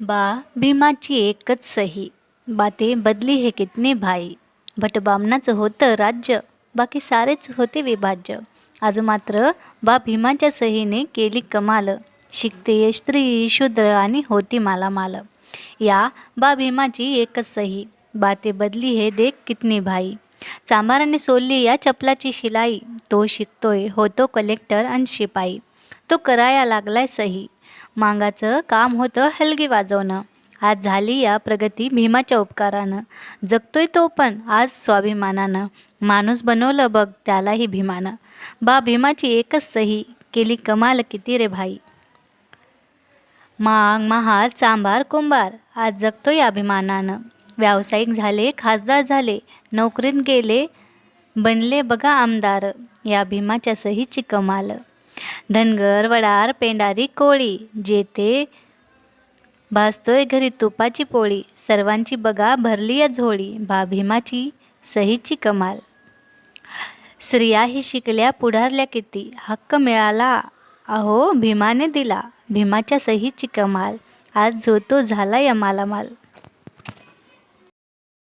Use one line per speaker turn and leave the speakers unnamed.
बा भीमाची एकच सही. बाते बदली हे कितने भाई. भटबामनाचं होतं राज्य बाकी सारेच होते विभाज्य. आज मात्र बा भीमाच्या सहीने केली कमाल. शिकते स्त्री शूद्र आणि होती मालामाल. या बा भीमाची एकच सही. बाते बदली हे देख कितनी भाई. चांभाराने सोडली या चपलाची शिलाई. तो शिकतोय होतो कलेक्टर आणि शिपाई. तो कराया लागलाय सही. मागाचं काम होतं हलगी वाजवणं. आज झाली या प्रगती भीमाच्या उपकारानं. जगतोय तो पण आज स्वाभिमानानं. माणूस बनवलं बघ त्यालाही भीमानं. बा भीमाची एकच सही केली कमाल किती रे भाई. मांग महाल चांभार कुंभार आज जगतोय अभिमानानं. व्यावसायिक झाले खासदार झाले नोकरीत गेले बनले बघा आमदार. या भीमाच्या सहीची कमाल. धनगर वडार पेंडारी कोळी जेते भासतोय घरी तुपाची पोळी सर्वांची बघा भरली या झोळी भाभीमाची सहीची कमाल. स्त्रियाही शिकल्या पुढारल्या किती? हक्क मिळाला. अहो भीमाने दिला भीमाच्या सहीची कमाल. आज जो तो झाला या मालामाल